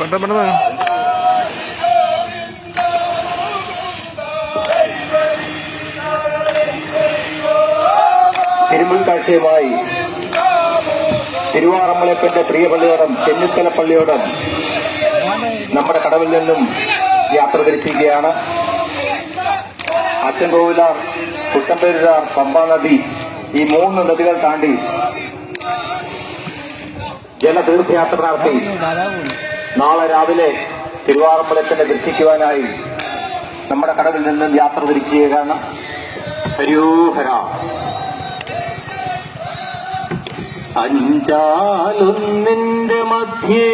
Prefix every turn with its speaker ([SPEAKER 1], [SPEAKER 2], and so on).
[SPEAKER 1] പെട്ടെന്ന് പെട്ടെന്ന്.
[SPEAKER 2] തിരുമുൽ കാഴ്ചയുമായി തിരുവാറമ്മലപ്പന്റെ പ്രിയ പള്ളിയോടും ചെന്നിത്തല പള്ളിയോടും നമ്മുടെ കടവിൽ നിന്നും യാത്ര തിരിച്ചിരിക്കുകയാണ്. അച്ചൻകോവിലാർ കുട്ടമ്പേരുരാർ പമ്പാ നദി ഈ മൂന്ന് നദികൾ താണ്ടി ജലതീർത്ഥയാത്ര നടത്തി. നാളെ രാവിലെ തിരുവാറമ്പലത്തിന്റെ ദർശിക്കുവാനായി നമ്മുടെ കടവിൽ നിന്നും യാത്ര തിരിക്കുകയാണ്. ഹരിയോഹര അഞ്ചാലൊന്നിന്റെ മധ്യേ